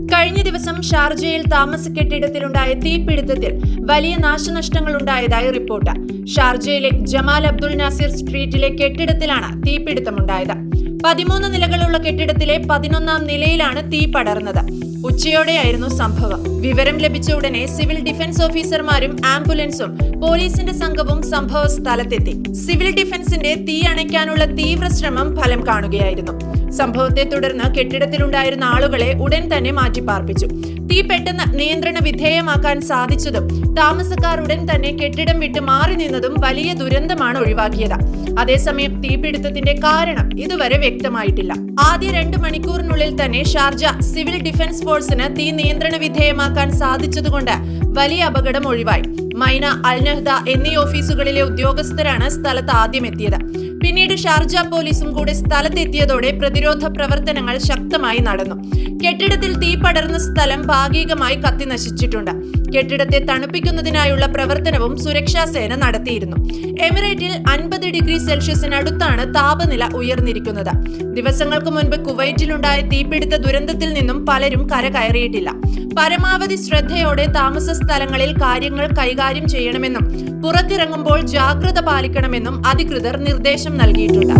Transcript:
കഴിഞ്ഞ ദിവസം ഷാർജയിൽ താമസ കെട്ടിടത്തിലുണ്ടായ തീപിടുത്തത്തിൽ വലിയ നാശനഷ്ടങ്ങൾ ഉണ്ടായതായി റിപ്പോർട്ട്. ഷാർജയിലെ ജമാൽ അബ്ദുൾ നാസിർ സ്ട്രീറ്റിലെ കെട്ടിടത്തിലാണ് തീപിടുത്തമുണ്ടായത്. പതിമൂന്ന് നിലകളുള്ള കെട്ടിടത്തിലെ പതിനൊന്നാം നിലയിലാണ് തീ പടർന്നത്. ഉച്ചയോടെയായിരുന്നു സംഭവം. വിവരം ലഭിച്ച ഉടനെ സിവിൽ ഡിഫൻസ് ഓഫീസർമാരും ആംബുലൻസും പോലീസിന്റെ സംഘവും സംഭവ സ്ഥലത്തെത്തി സിവിൽ ഡിഫൻസിന്റെ തീ അണയ്ക്കാനുള്ള തീവ്ര ശ്രമം ഫലം കാണുകയായിരുന്നു. സംഭവത്തെ തുടർന്ന് കെട്ടിടത്തിലുണ്ടായിരുന്ന ആളുകളെ ഉടൻ തന്നെ മാറ്റിപ്പാർപ്പിച്ചു. തീ പെട്ടെന്ന് നിയന്ത്രണ വിധേയമാക്കാൻ സാധിച്ചതും താമസക്കാർ ഉടൻ തന്നെ കെട്ടിടം വിട്ട് മാറി നിന്നതും വലിയ ദുരന്തമാണ് ഒഴിവാക്കിയത്. അതേസമയം തീപിടുത്തത്തിന്റെ കാരണം ഇതുവരെ വ്യക്തമായിട്ടില്ല. ആദ്യ രണ്ട് മണിക്കൂറിനുള്ളിൽ തന്നെ ഷാർജ സിവിൽ ഡിഫൻസ് ഫോഴ്സിന് തീ നിയന്ത്രണ വിധേയമാക്കാൻ സാധിച്ചതുകൊണ്ട് വലിയ അപകടം ഒഴിവായി. മൈന അൽനഹ്ദ എന്നീ ഓഫീസുകളിലെ ഉദ്യോഗസ്ഥരാണ് സ്ഥലത്ത് ആദ്യം എത്തിയത് പിന്നീട് ഷാർജ പോലീസും കൂടി സ്ഥലത്തെത്തിയതോടെ പ്രതിരോധ പ്രവർത്തനങ്ങൾ ശക്തമായി നടന്നു. കെട്ടിടത്തിൽ തീ പടർന്ന സ്ഥലം ഭാഗികമായി കത്തി നശിച്ചിട്ടുണ്ട്. കെട്ടിടത്തെ തണുപ്പിക്കുന്നതിനായുള്ള പ്രവർത്തനവും സുരക്ഷാ സേന നടത്തിയിരുന്നു. എമിറേറ്റിൽ അൻപത് ഡിഗ്രി സെൽഷ്യസിനടുത്താണ് താപനില ഉയർന്നിരിക്കുന്നത്. ദിവസങ്ങൾക്ക് മുൻപ് കുവൈറ്റിലുണ്ടായ തീപിടുത്ത ദുരന്തത്തിൽ നിന്നും പലരും കരകയറിയിട്ടില്ല. പരമാവധി ശ്രദ്ധയോടെ താമസ സ്ഥലങ്ങളിൽ കാര്യങ്ങൾ കൈകാര്യം ചെയ്യണമെന്നും പുറത്തിറങ്ങുമ്പോൾ ജാഗ്രത പാലിക്കണമെന്നും അധികൃതർ നിർദ്ദേശം നൽകിയിട്ടുണ്ട്.